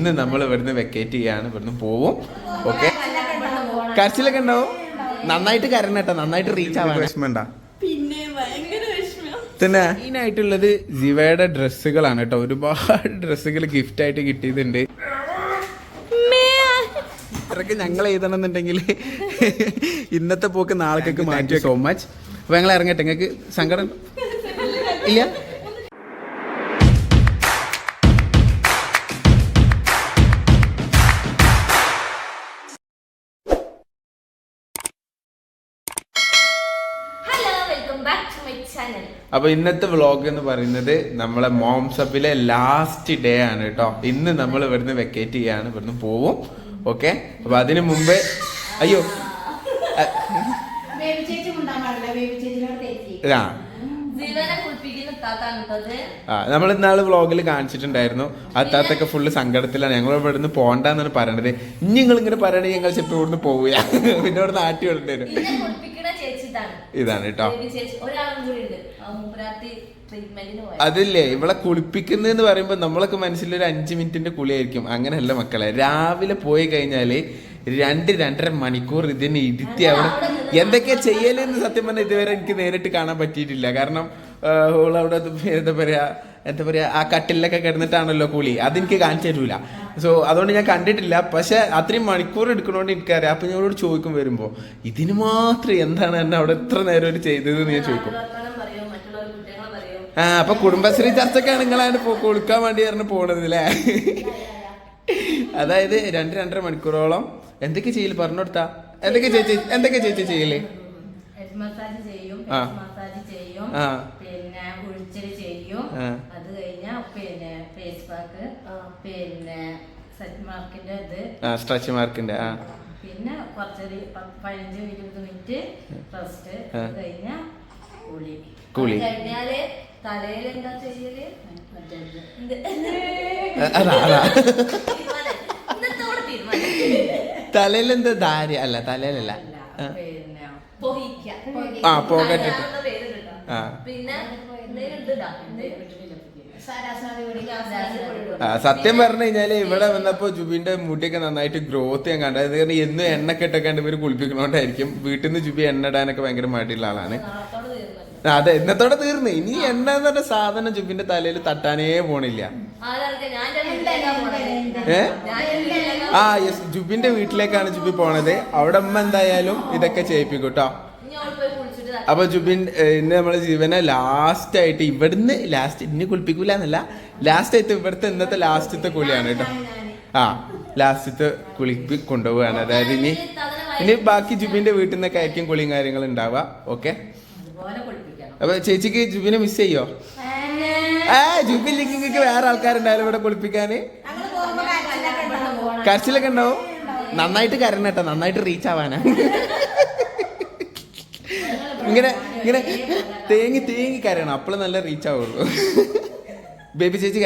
ഇന്ന് നമ്മൾ ഇവിടുന്ന് വെക്കേറ്റ് ചെയ്യാണ് ഇവിടുന്ന് പോവും. ഓക്കെ കരച്ചിലൊക്കെ ഉണ്ടാവും? നന്നായിട്ട് കരണം കേട്ടോ നന്നായിട്ട് റീച്ച് ആവാൻ. വിഷമണ്ട പിന്നെ മെയിനായിട്ടുള്ളത് ജിവയുടെ ഡ്രസ്സുകളാണ് കേട്ടോ. ഒരുപാട് ഡ്രസ്സുകൾ ഗിഫ്റ്റ് ആയിട്ട് കിട്ടിയതുണ്ട് ഇത്രക്ക് ഞങ്ങൾ എഴുതണമെന്നുണ്ടെങ്കിൽ ഇന്നത്തെ പോക്ക് നാളേക്കൊക്കെ മാറ്റി സോ മച്ച് അപ്പൊ ഞങ്ങൾ ഇറങ്ങട്ടെ. നിങ്ങൾക്ക് സങ്കടം? ഇല്ല? അപ്പൊ ഇന്നത്തെ വ്ളോഗ് എന്ന് പറയുന്നത് നമ്മളെ മോംസപ്പിലെ ലാസ്റ്റ് ഡേ ആണ് കേട്ടോ ഇന്ന് നമ്മൾ ഇവിടുന്ന് വെക്കേറ്റ് ചെയ്യാണ് ഇവിടുന്ന് പോവും. ഓക്കെ അപ്പൊ അതിനു മുമ്പേ അയ്യോ ആ. ആ നമ്മൾ ഇന്നാൾ വ്ളോഗിൽ കാണിച്ചിട്ടുണ്ടായിരുന്നു. ആ താത്തൊക്കെ ഫുള്ള് സങ്കടത്തിലാണ്. ഞങ്ങൾ ഇവിടുന്ന് പോണ്ടെന്നാണ് പറയണത്. ഇനി നിങ്ങൾ ഇങ്ങനെ പറയണെങ്കിൽ ഞങ്ങൾ ചെപ്പ് ഇവിടുന്ന് പോവുക. പിന്നെ ഇവിടെ നാട്ടി വിടേണ്ടി വരും ഇതാണ് കേട്ടോ. അതില്ലേ ഇവളെ കുളിപ്പിക്കുന്നതെന്ന് പറയുമ്പോൾ നമ്മളൊക്കെ മനസ്സിലൊരു അഞ്ചു മിനിറ്റിന്റെ കുളിയായിരിക്കും. അങ്ങനെയല്ല മക്കളെ രാവിലെ പോയി കഴിഞ്ഞാൽ രണ്ട് രണ്ടര മണിക്കൂർ ഇതിനെ ഇരുത്തി അവിടെ എന്തൊക്കെയാ ചെയ്യലെന്ന് സത്യം പറഞ്ഞാൽ ഇതുവരെ എനിക്ക് നേരിട്ട് കാണാൻ പറ്റിയിട്ടില്ല. കാരണം അവിടെ എന്താ പറയാ എന്താ പറയാ ആ കട്ടിലൊക്കെ കിടന്നിട്ടാണല്ലോ കുളി. അതെനിക്ക് കാണിച്ചു തരൂല. സോ അതുകൊണ്ട് ഞാൻ കണ്ടിട്ടില്ല. പക്ഷെ അത്രയും മണിക്കൂർ എടുക്കണോണ്ട് എനിക്കറിയാം. അപ്പൊ ഞാനോട് ചോദിക്കും വരുമ്പോ ഇതിന് മാത്രം എന്താണ് എന്നെ അവിടെ എത്ര നേരം ഒരു ചെയ്തത് ഞാൻ ചോദിക്കും. ആ അപ്പൊ കുടുംബശ്രീ ചർച്ചക്കാണ് നിങ്ങളാണ് കൊടുക്കാൻ വേണ്ടി പറഞ്ഞ് പോണത് അല്ലേ അതായത് രണ്ട് രണ്ടര മണിക്കൂറോളം എന്തൊക്കെ ചെയ്യൽ? കൊടുത്താ. എന്തൊക്കെ ചേച്ചി എന്തൊക്കെ ചേച്ചി ചെയ്യൽ? ആ. ആ. പിന്നെ ഉഴിച്ചിൽ ചെയ്യും ആ. അത് കഴിഞ്ഞാ പിന്നെ ഫേസ് പാക്ക് പിന്നെ സെറ്റ് മാർക്കിന്റെ ഇത്. ആ സ്ട്രെച്ച് മാർക്കിന്റെ ആ. പിന്നെ കുറച്ചൊരു പതിനഞ്ച് ഇരുപത് മിനിറ്റ് റെസ്റ്റ് കഴിഞ്ഞ കുളി. കുളി. കഴിഞ്ഞാൽ തലയിൽ എന്താ? ചെയ്യൽ തലയിൽ എന്താ ധാര അല്ല തലയിലല്ല. ആ. ആ. പിന്നെ സത്യം പറഞ്ഞു കഴിഞ്ഞാൽ ഇവിടെ വന്നപ്പോ ജുബിന്റെ മുടിയൊക്കെ നന്നായിട്ട് ഗ്രോത്ത് ഞാൻ കണ്ടത്. കാരണം എന്നും എണ്ണ കെട്ടൊക്കെ ഇവർ കുളിപ്പിക്കണോണ്ടായിരിക്കും. വീട്ടിൽ നിന്ന് ജുബി എണ്ണ ഇടാനൊക്കെ ഭയങ്കര മടിയുള്ള ആളാണ്. അതെ ഇന്നത്തോടെ തീർന്നു. ഇനി എണ്ണ എന്ന് പറഞ്ഞ സാധനം ജുബിന്റെ തലയിൽ തട്ടാനേ പോണില്ല. ഏ? ഞാൻ ആ യെസ് ജുബിന്റെ വീട്ടിലേക്കാണ് ജുബി പോണത്. അവിടെ അമ്മ എന്തായാലും ഇതൊക്കെ ചെയ്യിപ്പിക്കും കേട്ടോ ഇനി അവൾ പോയി കുളിച്ചിട്ട് ദാ- അപ്പൊ ജുബിൻ ഇന്ന് നമ്മുടെ ജീവനെ ലാസ്റ്റ് ആയിട്ട് ഇവിടുന്ന് ലാസ്റ്റ് ഇനി കുളിപ്പിക്കൂല എന്നല്ല ലാസ്റ്റ് ആയിട്ട് ഇവിടുത്തെ ഇന്നത്തെ ലാസ്റ്റത്തെ കുളിയാണ് കേട്ടോ. ആ ലാസ്റ്റത്തെ കുളിപ്പി കൊണ്ടുപോവാണ്. അതായത് ഇനി ഇനി ബാക്കി ജുബിന്റെ വീട്ടിൽ നിന്നൊക്കെ ആയിരിക്കും കുളിയും കാര്യങ്ങളും ഉണ്ടാവുക. ഓക്കെ അപ്പൊ ചേച്ചിക്ക് ജുബിനെ മിസ് ചെയ്യോ? ഏ ജുബിൻ ലിങ്കിക്ക് വേറെ ആൾക്കാരുണ്ടായാലും ഇവിടെ കുളിപ്പിക്കാന് കരച്ചിലൊക്കെ ഉണ്ടാവും. കരച്ചിലൊക്കെ ഉണ്ടാവും? നന്നായിട്ട് കരണം കേട്ടോ. നന്നായിട്ട് റീച്ച് ആവാനാ ഇങ്ങനെ ഇങ്ങനെ തേങ്ങി തേങ്ങി കരയണം. അപ്പോൾ നല്ല റീച്ച് ആവുള്ളൂ. ബേബി ചേച്ചി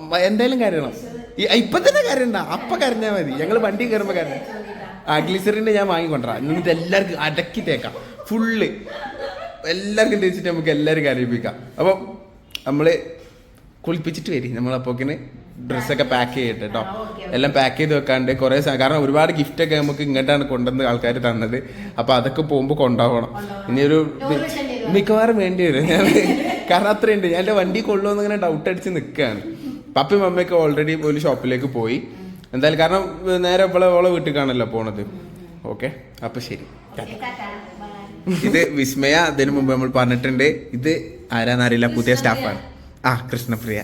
മ- എന്തായാലും കരയണം. ഇപ്പൊ തന്നെ കരയണ്ട. അപ്പൊ കരഞ്ഞാ മതി. ഞങ്ങൾ വണ്ടി കയറുമ്പോൾ കരണം ആ ഗ്ലിസറിന്റെ ഞാൻ വാങ്ങിക്കൊണ്ടാ എന്നിട്ട് എല്ലാവർക്കും അടക്കി തേക്കാം. ഫുള്ള് എല്ലാവർക്കും തേച്ചിട്ട് നമുക്ക് എല്ലാവരും കരയിപ്പിക്കാം. അപ്പൊ നമ്മൾ കുളിപ്പിച്ചിട്ട് വരി. നമ്മളപ്പോക്കിന് ഡ്രസ്സൊക്കെ പാക്ക് ചെയ്യട്ടെ കേട്ടോ എല്ലാം പാക്ക് ചെയ്ത് വെക്കാണ്ട് കുറേ കാരണം ഒരുപാട് ഗിഫ്റ്റ് ഒക്കെ നമുക്ക് ഇങ്ങോട്ടാണ് കൊണ്ടുവന്ന് ആൾക്കാർ തന്നത്. അപ്പൊ അതൊക്കെ പോകുമ്പോൾ കൊണ്ടുപോകണം ഇനിയൊരു ഒരു മിക്കവാറും വേണ്ടി വരും. ഞാൻ കാരണം അത്രയുണ്ട്. ഞാൻ എന്റെ വണ്ടി കൊള്ളുമെന്ന് ഇങ്ങനെ ഡൗട്ട് അടിച്ച് നിൽക്കുകയാണ് പപ്പയും മമ്മയൊക്കെ ഓൾറെഡി ഒരു ഷോപ്പിലേക്ക് പോയി. എന്തായാലും കാരണം നേരെ ഇപ്പോൾ ഓളെ വീട്ടിൽ കാണല്ലോ പോണത്. ഓക്കെ അപ്പൊ ശരി. ഇത് വിസ്മയ അതിനു മുമ്പ് നമ്മൾ പറഞ്ഞിട്ടുണ്ട്. ഇത് ആരാന്നറിയില്ല പുതിയ സ്റ്റാഫാണ് ആ കൃഷ്ണപ്രിയ.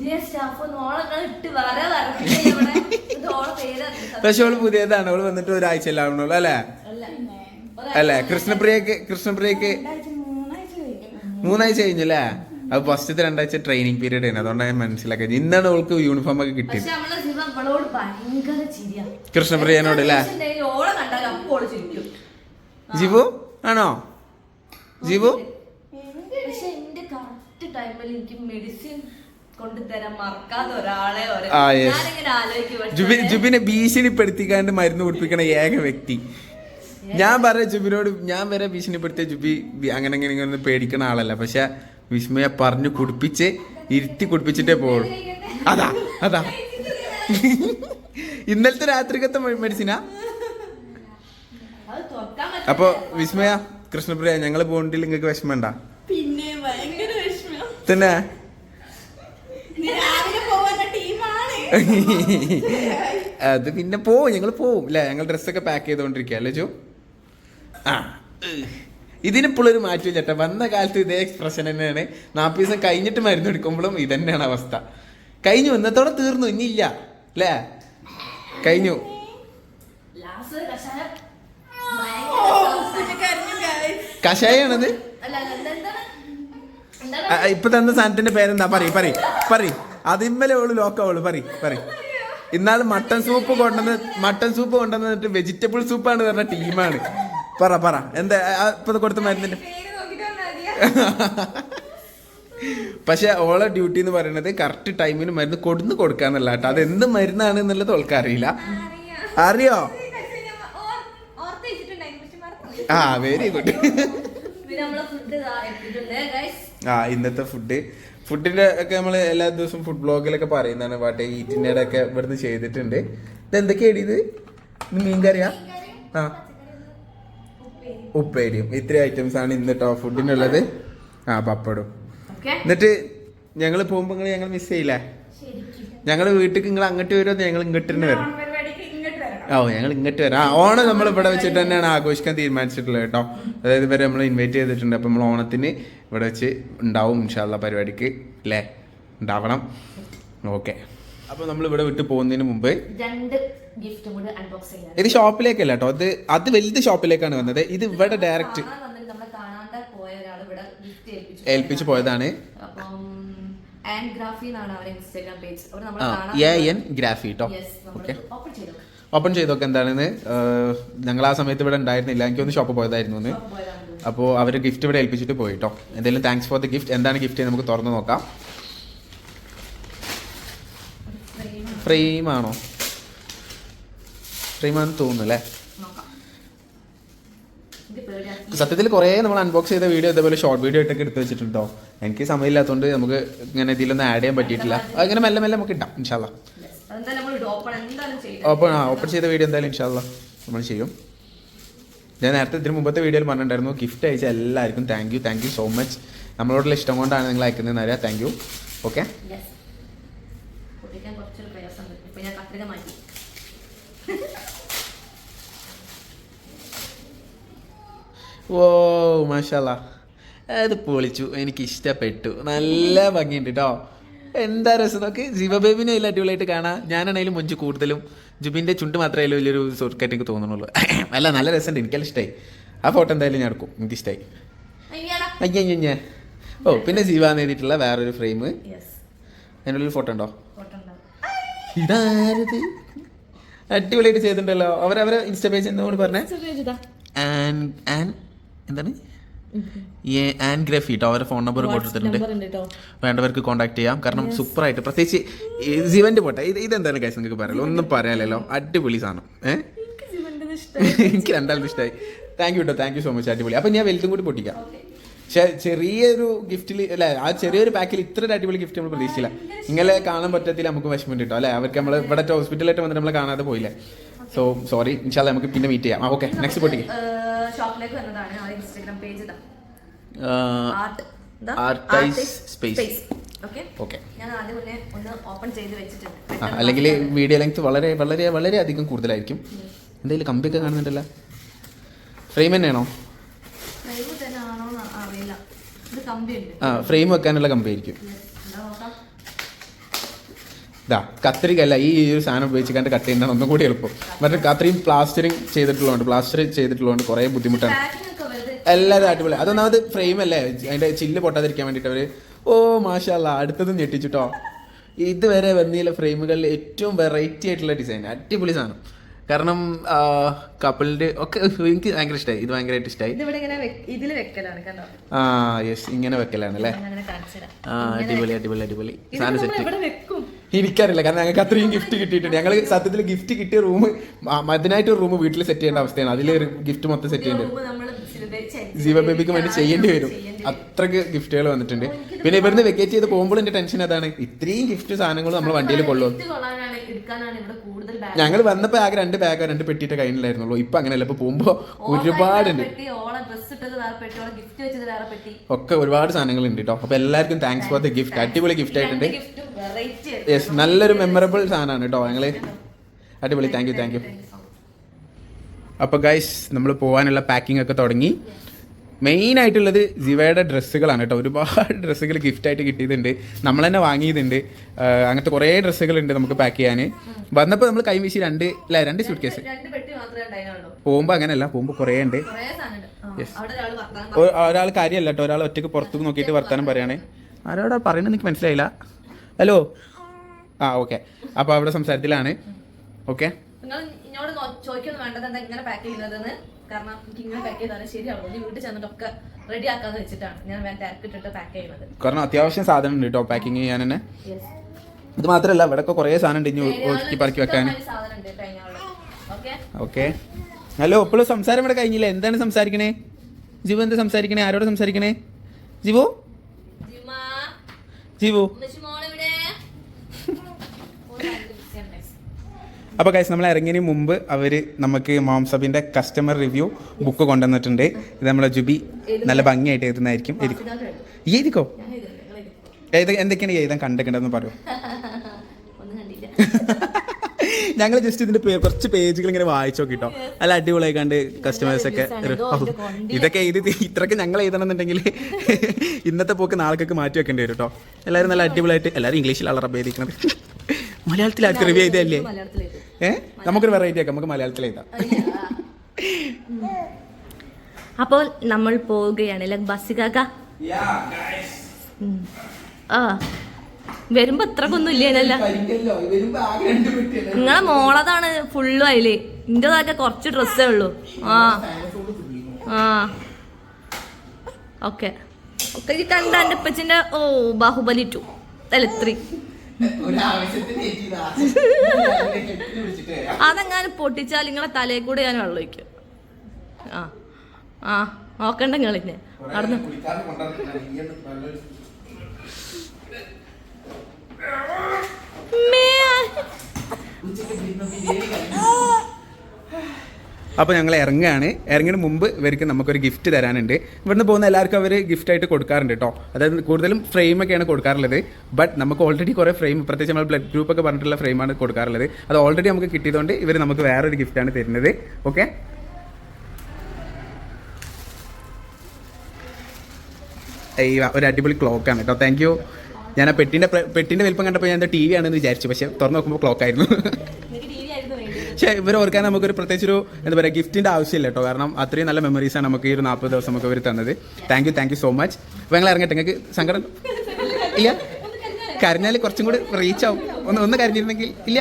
പുതിയ സ്റ്റാഫ് ഓളെ ഇട്ട് വരെ. പക്ഷെ അവൾ പുതിയതാണ്. അവൾ വന്നിട്ട് ഒരാഴ്ച അല്ല അല്ലെ? അല്ലേ. കൃഷ്ണപ്രിയക്ക് കൃഷ്ണപ്രിയക്ക് മൂന്നാഴ്ച കഴിഞ്ഞു. അല്ലേ? അത് ഫസ്റ്റത്തെ രണ്ടാഴ്ച ട്രെയിനിങ് പീരീഡ് ആണ്. അതുകൊണ്ടാണ് ഞാൻ മനസ്സിലാക്കി ഇന്നാണ് അവൾക്ക് യൂണിഫോം ഒക്കെ കിട്ടിയത്. കൃഷ്ണപ്രിയനോട് അല്ലേ? ജിബു? ആണോ? ജിബു? പക്ഷെ എന്റെ കറക്റ്റ് ടൈമിൽ എനിക്ക് മെഡിസിൻ ജുബിൻ ജുബിനെ ഭീഷണിപ്പെടുത്തിക്കാണ്ട് മരുന്ന് കുടിപ്പിക്കണ ഏക വ്യക്തി. ഞാൻ പറയാം ജുബിനോട് ഞാൻ വരെ ഭീഷണിപ്പെടുത്തിയ ജുബി അങ്ങനെ ഇങ്ങനെ ഇങ്ങനെ പേടിക്കണ ആളല്ല. പക്ഷെ വിസ്മയ പറഞ്ഞു കുടിപ്പിച്ച് ഇരുത്തി കുടിപ്പിച്ചിട്ടേ പോളൂ അതാ അതാ. ഇന്നലത്തെ രാത്രിക്കത്തെ മെഡിസിനാ? അപ്പൊ വിസ്മയ കൃഷ്ണപ്രിയ ഞങ്ങൾ പോകണ്ടില്ല നിങ്ങൾക്ക് വിഷമണ്ട പിന്നെ തന്നെ ഇന്ന് രാവിലെ പോകുന്ന ടീമാണ് അത് പിന്നെ പോവും ഞങ്ങൾ പോവും അല്ലേ ഞങ്ങൾ ഡ്രസ്സൊക്കെ പാക്ക് ചെയ്തോണ്ടിരിക്കുക അല്ലേ ചോ ആ. ഇതിനിപ്പോഴൊരു മാറ്റം ചേട്ടാ വന്ന കാലത്ത് ഇതേ എക്സ്പ്രഷൻ തന്നെയാണ്. നാൽപ്പത് ദിവസം കഴിഞ്ഞിട്ട് മരുന്ന് എടുക്കുമ്പോഴും ഇതന്നെയാണ് അവസ്ഥ. കഴിഞ്ഞു ഇന്നത്തോടെ തീർന്നു ഇനിയില്ല അല്ലേ കഴിഞ്ഞു. കഷായണത്? ഇപ്പൊ തന്ന സാധനത്തിന്റെ പേരെന്താ? പറയും പറയും പറയ്. അതിമ്മലെ ഓൾ ലോക്കവൾ പറ പറ ഇന്നാൾ മട്ടൻ സൂപ്പ് കൊണ്ടുവന്ന് മട്ടൻ സൂപ്പ് കൊണ്ടുവന്നിട്ട് വെജിറ്റബിൾ സൂപ്പാണ് പറഞ്ഞ ടീമാണ് പറ പറ. എന്താ ഇപ്പൊ കൊടുത്ത മരുന്നിന്റെ? പക്ഷെ ഓളെ ഡ്യൂട്ടി എന്ന് പറയുന്നത് കറക്റ്റ് ടൈമിന് മരുന്ന് കൊടുന്ന് കൊടുക്കാന്നല്ല കേട്ടോ. അത് എന്ത് മരുന്നാണ് എന്നുള്ളത് ഓൾക്ക് അറിയില്ല. അറിയോ. ആ വെരി ഗുഡ് ആ ഇന്നത്തെ ഫുഡ് ഫുഡിന്റെ ഒക്കെ നമ്മൾ എല്ലാ ദിവസവും ഫുഡ് ബ്ലോഗിലൊക്കെ പറയുന്നതാണ്. വാട്ടെ ഈറ്റിന്റെ ഒക്കെ ഇവിടുന്ന് ചെയ്തിട്ടുണ്ട്. ഇത് എന്തൊക്കെയാണ് ഇത്? മീൻകറിയാ? ആ. ഉപ്പേരിയും. ഇത്രയും ഐറ്റംസ് ആണ് ഇന്നിട്ടോ ഫുഡിനുള്ളത് ആ പപ്പടും. എന്നിട്ട് ഞങ്ങൾ പോകുമ്പോൾ നിങ്ങൾ ഞങ്ങൾ മിസ് ചെയ്യില്ലേ? ഞങ്ങൾ വീട്ടിൽ നിങ്ങൾ അങ്ങോട്ട് വരുമോ ഞങ്ങൾ ഇങ്ങോട്ട് തന്നെ വരും. ഓ ഞങ്ങൾ ഇങ്ങോട്ട് വരാം. ആ ഓണം നമ്മൾ ഇവിടെ വെച്ചിട്ട് തന്നെയാണ് ആഘോഷിക്കാൻ തീരുമാനിച്ചിട്ടുള്ളത് കേട്ടോ. അതായത് ഇവരെ നമ്മൾ ഇൻവൈറ്റ് ചെയ്തിട്ടുണ്ട്. അപ്പം നമ്മൾ ഓണത്തിന് ഇവിടെ വെച്ച് ഉണ്ടാവും ഇൻഷാല്ല പരിപാടിക്ക് അല്ലേ ഉണ്ടാവണം. ഓക്കെ. അപ്പോൾ നമ്മൾ ഇവിടെ വിട്ടു പോകുന്നതിന് മുമ്പ് രണ്ട് ഗിഫ്റ്റും കൂടി അൺബോക്സ് ചെയ്യാൻ ഇത് ഷോപ്പിലേക്കല്ല കേട്ടോ അത് അത് വലുത് ഷോപ്പിലേക്കാണ് വന്നത്. ഇത് ഇവിടെ ഡയറക്റ്റ് ഏൽപ്പിച്ചു പോയതാണ്. ഗ്രാഫി കേട്ടോ ഓക്കെ ഓപ്പൺ ചെയ്തോക്കെ ഓപ്പൺ ചെയ്തൊക്കെ എന്താണെന്ന്? ഞങ്ങൾ ആ സമയത്ത് ഇവിടെ ഉണ്ടായിരുന്നില്ല. എനിക്കൊന്ന് ഷോപ്പ് പോയതായിരുന്നു അപ്പോൾ അവർ ഗിഫ്റ്റ് ഇവിടെ ഏൽപ്പിച്ചിട്ട് പോയി കേട്ടോ എന്തായാലും താങ്ക്സ് ഫോർ ദി ഗിഫ്റ്റ് എന്താണ് ഗിഫ്റ്റ് നമുക്ക് തുറന്നു നോക്കാം. ഫ്രെയിമാണോ? ഫ്രെയിമാണെന്ന് തോന്നുന്നു അല്ലേ? സത്യത്തിൽ കുറേ നമ്മൾ അൺബോക്സ് ചെയ്ത വീഡിയോ ഇതേപോലെ ഷോർട്ട് വീഡിയോ ആയിട്ടൊക്കെ എടുത്ത് വെച്ചിട്ടുണ്ടോ എനിക്ക് സമയമില്ലാത്തതുകൊണ്ട് നമുക്ക് ഇങ്ങനെ ഇതിലൊന്നും ആഡ് ചെയ്യാൻ പറ്റിയിട്ടില്ല. അങ്ങനെ മെല്ലെ മെല്ലെ നമുക്ക് ഇടാം ഇൻഷാല്ല ഓപ്പൺ ആ ഓപ്പൺ ചെയ്ത വീഡിയോ എന്തായാലും ഇൻഷാല്ല നമ്മൾ ചെയ്യും. ഞാൻ നേരത്തെ ഇതിന് മുമ്പത്തെ വീഡിയോയിൽ പറഞ്ഞിട്ടുണ്ടായിരുന്നു ഗിഫ്റ്റ് അയച്ച എല്ലാവർക്കും thank you thank you so much നമ്മളോടുള്ള ഇഷ്ടം കൊണ്ടാണ് നിങ്ങൾ അയക്കുന്നതെന്ന് അറിയാം. താങ്ക് യു ഓക്കെ ഓ മാഷാല്ല അത് പൊളിച്ചു. എനിക്ക് ഇഷ്ടപ്പെട്ടു നല്ല ഭംഗിയുണ്ട് കേട്ടോ എന്താ രസം? നോക്കി ജീവബേബിനെ ബേബിനെ അതിൽ അടിപൊളിയായിട്ട് കാണാം. ഞാനാണെങ്കിലും മുഞ്ച് കൂടുതലും. ജുബിന്റെ ചുണ്ട് മാത്രമേ വലിയൊരു സുർക്കായിട്ട് എനിക്ക് തോന്നുന്നുള്ളൂ. അല്ല നല്ല രസമുണ്ട്. എനിക്കെല്ലാം ഇഷ്ടമായി ആ ഫോട്ടോ എന്തായാലും ഞാൻ എടുക്കും. എനിക്ക് ഇഷ്ടമായി അയ്യാടാ. അയ്യ അയ്യ ഓ പിന്നെ ജീവ എന്ന് എഴുതിയിട്ടുള്ള വേറൊരു ഫ്രെയിം. അതിന്റെ ഫോട്ടോ ഉണ്ടോ? ഇതാരത്? അടിപൊളിയായിട്ട് ചെയ്തിട്ടുണ്ടല്ലോ. അവരവരെ ഇൻസ്റ്റാ പേജ് എന്തുകൊണ്ട് പറഞ്ഞേ. എന്താണ്? ഏ ആൻഡ് ഗ്രഫി കേട്ടോ അവരുടെ ഫോൺ നമ്പർ കൊടുത്തിട്ടുണ്ട്. വേണ്ടവർക്ക് കോൺടാക്ട് ചെയ്യാം. കാരണം സൂപ്പർ ആയിട്ട് പ്രത്യേകിച്ച് ജീവന്റെ പോട്ടെ ഇത് ഇതെന്തായാലും കാര്യം നിങ്ങൾക്ക് പറയാലോ. ഒന്നും പറയാലല്ലോ അടിപൊളി സാധനം. ഏഹ് എനിക്ക് രണ്ടാളും ഇഷ്ടമായി. താങ്ക് യു കേട്ടോ താങ്ക് യു സോ മച്ച് അടിപൊളി. അപ്പം ഞാൻ വലുതും കൂടി പൊട്ടിക്കാം. പക്ഷേ ചെറിയൊരു ഗിഫ്റ്റിൽ അല്ലെ ആ ചെറിയൊരു പാക്കിൽ ഇത്ര ഒരു അടിപൊളി ഗിഫ്റ്റ് നമ്മൾ പ്രതീക്ഷിച്ചില്ല. ഇങ്ങനെ കാണാൻ പറ്റത്തില്ല നമുക്ക് വിഷമം കിട്ടും അല്ലെ? അവർക്ക് നമ്മൾ ഇവിടെ ഹോസ്പിറ്റലായിട്ട് വന്നിട്ട് നമ്മൾ കാണാതെ പോയില്ലേ? സോ സോറി ഇൻഷാല്ല നമുക്ക് പിന്നെ മീറ്റ് ചെയ്യാം. ഓക്കെ നെക്സ്റ്റ് പൊട്ടിക്കാം. ഷോപ്പിലേക്ക് വന്നതാണ് ആ ഇൻസ്റ്റാഗ്രാം പേജ് അല്ലെങ്കിൽ വീഡിയോ ലെങ്ത് വളരെ വളരെ വളരെ അധികം കൂടുതലായിരിക്കും. എന്തെങ്കിലും കമ്പിയൊക്കെ കാണുന്നുണ്ടല്ലോ. ഫ്രെയിം തന്നെയാണോ? ആ ഫ്രെയിം വെക്കാനുള്ള കമ്പി ആയിരിക്കും എന്താ നോക്കാം ഇതാ കത്രികല്ല ഈ ഒരു സാധനം ഉപയോഗിച്ച് കണ്ട് കട്ട് ചെയ്യുന്നതാണ് ഒന്നും കൂടി എളുപ്പം. മറ്റേ അത്രയും പ്ലാസ്റ്ററിങ് ചെയ്തിട്ടുള്ളതുകൊണ്ട് പ്ലാസ്റ്റർ ചെയ്തിട്ടുള്ളതുകൊണ്ട് കുറേ ബുദ്ധിമുട്ടാണ്. എല്ലാതും എല്ലാവരും അടിപൊളി. അതൊന്നാമത് ഫ്രെയിം അല്ലേ? അതിന്റെ ചില്ല് പൊട്ടാതിരിക്കാൻ വേണ്ടിയിട്ട് അവർ ഓ മാഷല്ല അടുത്തതും ഞെട്ടിച്ചിട്ടോ? ഇതുവരെ വന്നില്ല ഫ്രെയിമുകളിൽ ഏറ്റവും വെറൈറ്റി ആയിട്ടുള്ള ഡിസൈൻ അടിപൊളി സാധനം. കാരണം കപ്പിളിന്റെ ഒക്കെ എനിക്ക് ഭയങ്കര ഇഷ്ടമായി ഇത് ഭയങ്കരമായിട്ട് ഇഷ്ടമായി ആ യെസ് ഇങ്ങനെ വെക്കലാണ് അല്ലേ ആ അടിപൊളി അടിപൊളി അടിപൊളി. സാധനം സെറ്റ് വെക്കും കാരണം ഞങ്ങൾക്ക് അത്രയും ഗിഫ്റ്റ് കിട്ടിയിട്ടുണ്ട്. ഞങ്ങൾ സത്യത്തിൽ ഗിഫ്റ്റ് കിട്ടിയ റൂം അതിനായിട്ട് ഒരു റൂം വീട്ടിൽ സെറ്റ് ചെയ്യേണ്ട അവസ്ഥയാണ്. അതിലൊരു ഗിഫ്റ്റ് മൊത്തം സെറ്റ് ചെയ്യേണ്ടത്. ജീവ ബേബിക്ക് വേണ്ടി ചെയ്യേണ്ടി വരും. അത്രയ്ക്ക് ഗിഫ്റ്റുകൾ വന്നിട്ടുണ്ട്. പിന്നെ ഇവിടുന്ന് വെക്കേറ്റ് ചെയ്ത് പോകുമ്പോൾ എന്റെ ടെൻഷൻ അതാണ്. ഇത്രയും ഗിഫ്റ്റ് സാധനങ്ങൾ നമ്മൾ വണ്ടിയിൽ കൊള്ളും. ഞങ്ങൾ വന്നപ്പോ ആകെ രണ്ട് ബാഗ് രണ്ട് പെട്ടിയിട്ട് കയ്യിലായിരുന്നുള്ളൂ ഇപ്പൊ അങ്ങനെയല്ല. ഇപ്പൊ പോകുമ്പോ ഒരുപാടുണ്ട്. ഒക്കെ ഒരുപാട് സാധനങ്ങൾ ഉണ്ട് കേട്ടോ അപ്പൊ എല്ലാവർക്കും താങ്ക്സ് ഫോർ ദ ഗിഫ്റ്റ് അടിപൊളി ഗിഫ്റ്റ് ആയിട്ടുണ്ട്. യെസ് നല്ലൊരു മെമ്മറബിൾ സാധനമാണ് കേട്ടോ ഞങ്ങൾ. അടിപൊളി. താങ്ക് യു താങ്ക് യു അപ്പോൾ ഗൈസ് നമ്മൾ പോകാനുള്ള പാക്കിംഗ് ഒക്കെ തുടങ്ങി. മെയിൻ ആയിട്ടുള്ളത് ജിവയുടെ ഡ്രസ്സുകളാണ് കേട്ടോ. ഒരുപാട് ഡ്രസ്സുകൾ ഗിഫ്റ്റായിട്ട് കിട്ടിയതുണ്ട് നമ്മൾ തന്നെ വാങ്ങിയതുണ്ട്. അങ്ങനത്തെ കുറേ ഡ്രസ്സുകളുണ്ട് നമുക്ക് പാക്ക് ചെയ്യാൻ വന്നപ്പോൾ നമ്മൾ കൈവീശി രണ്ട് അല്ല? രണ്ട് സ്യൂട്ട് കേസ് പോകുമ്പോൾ അങ്ങനെയല്ല പോകുമ്പോൾ കുറേ ഉണ്ട്. ഒരാൾ കാര്യമല്ല കേട്ടോ. ഒരാൾ ഒറ്റയ്ക്ക് പുറത്തു നോക്കിയിട്ട് വർത്താനം പറയുകയാണേ ആരോടാ പറയുന്നത് എനിക്ക് മനസ്സിലായില്ല. ഹലോ ആ ഓക്കെ അപ്പോൾ അവിടെ സംസാരത്തിലാണ്. ഓക്കെ നോ- ചോദിക്കൊന്നും വേണ്ടത് എന്താ ഇങ്ങനെ പാക്ക് ചെയ്യുന്നതെന്ന്. കാരണം എനിക്ക് ഇങ്ങനെ പാക്ക് ചെയ്താലും ശരിയാവും. ഇനി വീട്ടിൽ ചെന്നിട്ടൊക്കെ റെഡി ആക്കാന്ന് വെച്ചിട്ടാണ് ഞാൻ വേഗം തിരക്കിട്ടിട്ട് പാക്ക് ചെയ്യുന്നത്. കാരണം അത്യാവശ്യം സാധനം ഉണ്ട് കേട്ടോ പാക്കിങ് ചെയ്യാൻ തന്നെ ഇത് മാത്രമല്ല ഇവിടെ കുറേ സാധനം ഉണ്ട് ഇനി ഒതുക്കി പറക്കി വെക്കാൻ. ഓക്കെ ഓക്കെ ഹലോ ഇപ്പോഴും സംസാരം ഇവിടെ കഴിഞ്ഞില്ല? എന്താണ് സംസാരിക്കണേ? ജിവു എന്താ സംസാരിക്കണേ? ആരോട് സംസാരിക്കണേ? ജിവു? ജിമാ. ജിവു? അപ്പോൾ കൈസ് നമ്മൾ ഇറങ്ങിയതിന് മുമ്പ് അവർ നമുക്ക് മാംസബിന്റെ കസ്റ്റമർ റിവ്യൂ ബുക്ക് കൊണ്ടുവന്നിട്ടുണ്ട്. ഇത് നമ്മളെ ജുബി നല്ല ഭംഗിയായിട്ട് എഴുതുന്നതായിരിക്കും. എഴുതിക്കോ? എഴുതിക്കോ? എന്തൊക്കെയാണ് എഴുതാൻ കണ്ടിട്ടുണ്ടെന്ന് പറയൂ. ഞങ്ങൾ ജസ്റ്റ് ഇതിന്റെ കുറച്ച് പേജുകൾ ഇങ്ങനെ വായിച്ചു നോക്കിട്ടോ. നല്ല അടിപൊളിയായി കണ്ട് കസ്റ്റമേഴ്സ് ഒക്കെ. ഇതൊക്കെ എഴുതി ഇത്രയൊക്കെ ഞങ്ങൾ എഴുതണമെന്നുണ്ടെങ്കിൽ ഇന്നത്തെ പോക്ക് നാളേക്കൊക്കെ മാറ്റി വെക്കേണ്ടി വരും കേട്ടോ എല്ലാവരും നല്ല അടിപൊളിയായിട്ട് എല്ലാവരും ഇംഗ്ലീഷിലാണ് റബ്ബ് എഴുതിക്കുന്നത് മലയാളത്തിൽ റിവ്യൂ ചെയ്തല്ലേ ഏ? നമുക്കൊരു വെറൈറ്റി ആക്കാം. നമുക്ക് മലയാളത്തിൽ എഴുതാം. അപ്പോൾ നമ്മൾ പോവുകയാണ് അല്ലെ ബസ്സികാക്ക ആ വരുമ്പോ ഇത്രക്കൊന്നും ഇല്ലേനല്ല. നിങ്ങളെ മോളതാണ് ഫുള്ളും അതിൽ. ഇന്റേതൊക്കെ കുറച്ച് ഡ്രസ്സേ ഉള്ളൂ. ആ. ആ. ഓക്കെ. ഒക്കെ കണ്ട എന്റെ അപ്പച്ചിന്റെ ഓ ബാഹുബലി ടു. അല്ല അതെങ്ങാനും പൊട്ടിച്ചാൽ നിങ്ങളെ തലയിൽ കൂടെ ഞാൻ വെള്ളം ഒഴിക്കും. ആ ആ നോക്കണ്ട നിങ്ങളിന്നെ. നടന്നു. മേ അപ്പോൾ ഞങ്ങൾ ഇറങ്ങുകയാണ്. ഇറങ്ങിന് മുമ്പ് ഇവർക്ക് നമുക്കൊരു ഗിഫ്റ്റ് തരാനുണ്ട്. ഇവിടുന്ന് പോകുന്ന എല്ലാവർക്കും അവർ ഗിഫ്റ്റായിട്ട് കൊടുക്കാറുണ്ട് കേട്ടോ അതായത് കൂടുതലും ഫ്രെയിമൊക്കെയാണ് കൊടുക്കാറുള്ളത്. ബട്ട് നമുക്ക് ഓൾറെഡി കുറേ ഫ്രെയിം പ്രത്യേകിച്ച് നമ്മൾ ബ്ലഡ് ഗ്രൂപ്പ് ഒക്കെ പറഞ്ഞിട്ടുള്ള ഫ്രെയിമാണ് കൊടുക്കാറുള്ളത്. അത് ഓൾറെഡി നമുക്ക് കിട്ടിയതുകൊണ്ട് ഇവർ നമുക്ക് വേറൊരു ഗിഫ്റ്റാണ് തരുന്നത്. ഓക്കെ ഒരു അടിപൊളി ക്ലോക്കാണ് കേട്ടോ താങ്ക് യു ഞാൻ ആ പെട്ടിന്റെ പെട്ടിന്റെ വലിപ്പം കണ്ടപ്പോൾ ഞാൻ എന്താ ടി വി ആണെന്ന് വിചാരിച്ചു. പക്ഷേ തുറന്ന് നോക്കുമ്പോൾ ക്ലോക്ക് ആയിരുന്നു എനിക്ക് ടി വി ആയിരുന്നു വേണ്ടി പക്ഷേ ഇവർ ഓർക്കാൻ നമുക്കൊരു പ്രത്യേകിച്ച് ഒരു എന്താ പറയുക ഗിഫ്റ്റിന്റെ ആവശ്യമില്ല കേട്ടോ. കാരണം അത്രയും നല്ല മെമ്മറീസാണ് നമുക്ക് ഈ ഒരു നാൽപ്പത് ദിവസം നമുക്ക് ഇവർ തന്നത്. Thank you thank you so much അപ്പോൾ ഞങ്ങൾ ഇറങ്ങട്ടെ. നിങ്ങൾക്ക് സങ്കടം ഇല്ല? കരഞ്ഞാൽ കുറച്ചും കൂടി റീച്ച് ആവും. ഒന്ന് ഒന്ന് കരഞ്ഞിരുന്നെങ്കിൽ ഇല്ല?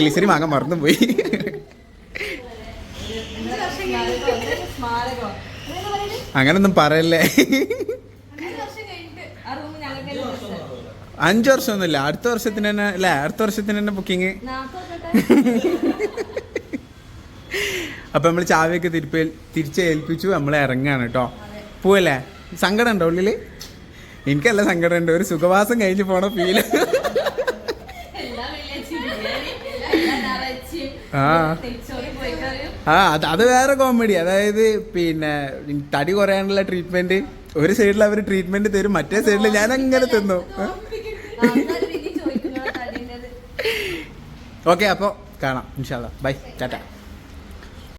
ഗ്ലിസറി വാങ്ങാൻ മറന്നു പോയി അങ്ങനൊന്നും പറയല്ലേ? അഞ്ച് വർഷമൊന്നുമില്ല. അടുത്ത വർഷത്തിന് തന്നെ അല്ലേ? അടുത്ത വർഷത്തിന് തന്നെ ബുക്കിംഗ് അപ്പൊ നമ്മൾ ചാവിയൊക്കെ തിരിപ്പ് തിരിച്ച് ഏൽപ്പിച്ചു നമ്മൾ ഇറങ്ങാണ് കേട്ടോ പോവല്ലേ? സങ്കടം ഉണ്ടോ ഉള്ളിൽ? എനിക്കല്ല സങ്കടം ഉണ്ട് ഒരു സുഖവാസം കഴിഞ്ഞ് പോണ ഫീൽ ആ. ആ അത് അത് വേറെ കോമഡി അതായത് പിന്നെ തടി കുറയാനുള്ള ട്രീറ്റ്മെന്റ് ഒരു സൈഡിൽ അവർ ട്രീറ്റ്മെന്റ് തരും മറ്റേ സൈഡിൽ ഞാൻ അങ്ങനെ തിന്നു ആൾക്കാര് പിന്നെയും ചോദിക്കും, "നിങ്ങളെ തടീന്റെത്?" ഓക്കെ അപ്പോൾ കാണാം ഇൻഷാല്ല ബൈ ടാറ്റ